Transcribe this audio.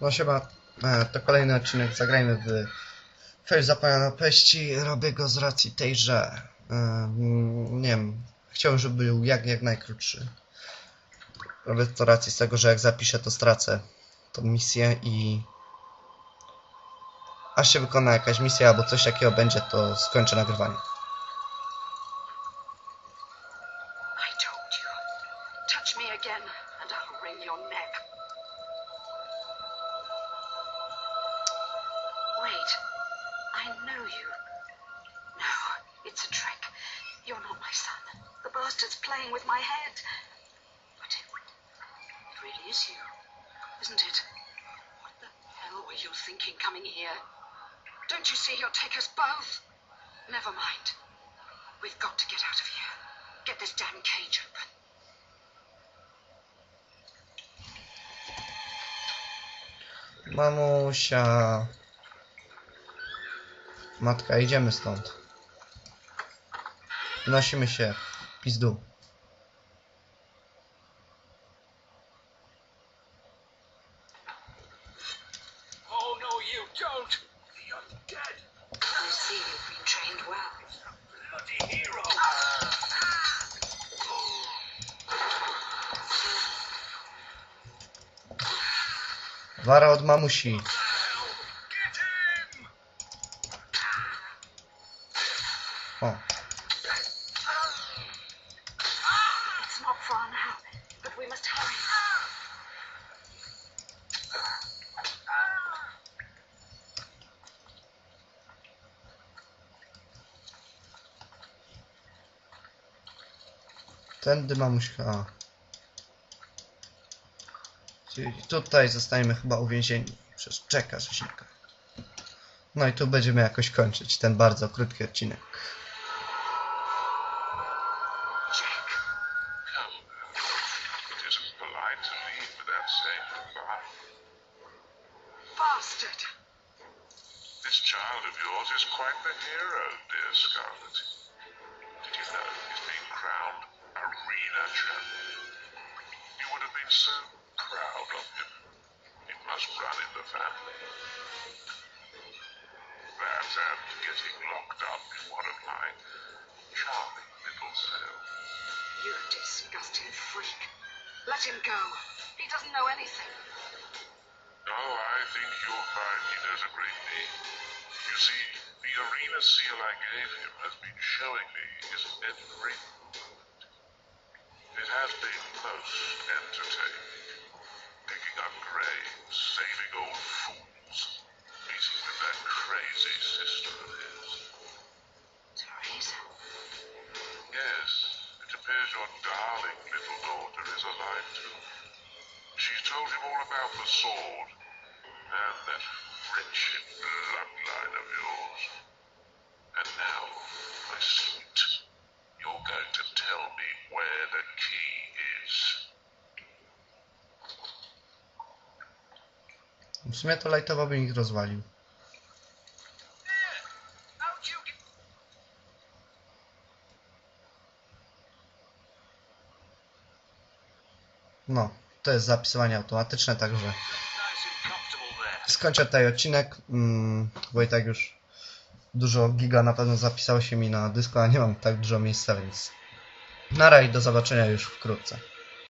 No siema, e, to kolejny odcinek, zagrajmy w Face Zapomniano Peści. Robię go z racji tej, że e, mm, nie wiem, chciałbym, żeby był jak, jak najkrótszy. Robię to racji z tego, że jak zapiszę, to stracę tą misję i aż się wykona jakaś misja albo coś takiego będzie, to skończę nagrywanie. Touch me again, and I'll wring your neck. I know you. No, it's a trick. You're not my son. The bastard's playing with my head. But it, it really is you, isn't it? What the hell were you thinking coming here? Don't you see he'll take us both? Never mind. We've got to get out of here. Get this damn cage open. Mamusia. Matka, idziemy stąd. Wnosimy się. Pizdu. Wara od mamusi. Hurry. tędy mamuśka. Czyli tutaj zostajemy chyba uwięzieni przez Jacka Rzeźnika. No i tu będziemy jakoś kończyć ten bardzo krótki odcinek. Without saying goodbye. bastard! This child of yours is quite the hero, dear Scarlet. Did you know he's being crowned Arena Champion? You would have been so proud of him. It must run in the family. That and getting locked up in one of my charming little cells. You disgusting freak. Let him go. Know anything. Oh, I think you'll find he knows a great deal. You see, the arena seal I gave him has been showing me his every movement. It has been most entertaining. Picking up graves, saving old fools, meeting with that crazy sister of his. Teresa. Yes, it appears your darling little daughter is alive too. About the sword and that wretched bloodline of yours. And now, my sweet, you're going to tell me where the key is. W sumie to lajtowo bym ich rozwalił. No, to jest zapisywanie automatyczne, także skończę tutaj odcinek, bo i tak już dużo giga na pewno zapisało się mi na dysku, a nie mam tak dużo miejsca, więc na raj, do zobaczenia już wkrótce.